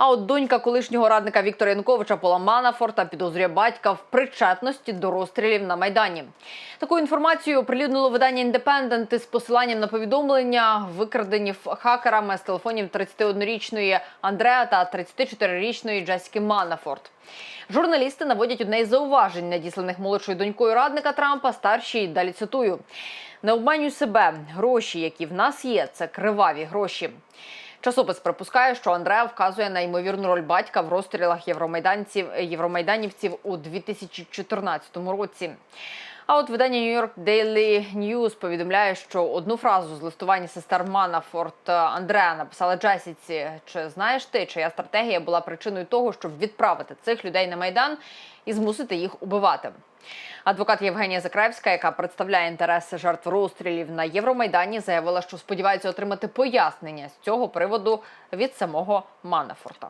А от донька колишнього радника Віктора Януковича Пола Манафорта підозрює батька в причетності до розстрілів на майдані. Таку інформацію оприлюднило видання «Індепендент» із посиланням на повідомлення, викрадені хакерами з телефонів 31-річної Андреа та 34-річної Джесіки Манафорт. Журналісти наводять одне із зауважень, надісланих молодшою донькою радника Трампа, старшій далі цитую: не обманюй себе. Гроші, які в нас є, це криваві гроші. Часопис припускає, що Андреа вказує на ймовірну роль батька в розстрілах євромайданців євромайданівців у 2014 році. А от видання New York Daily News повідомляє, що одну фразу з листування сестер Манафорт Андреа написала Джесіці: Чи знаєш ти, чия стратегія була причиною того, щоб відправити цих людей на майдан і змусити їх убивати? Адвокат Євгенія Закраївська, яка представляє інтереси жертв розстрілів на Євромайдані, заявила, що сподівається отримати пояснення з цього приводу від самого Манафорта.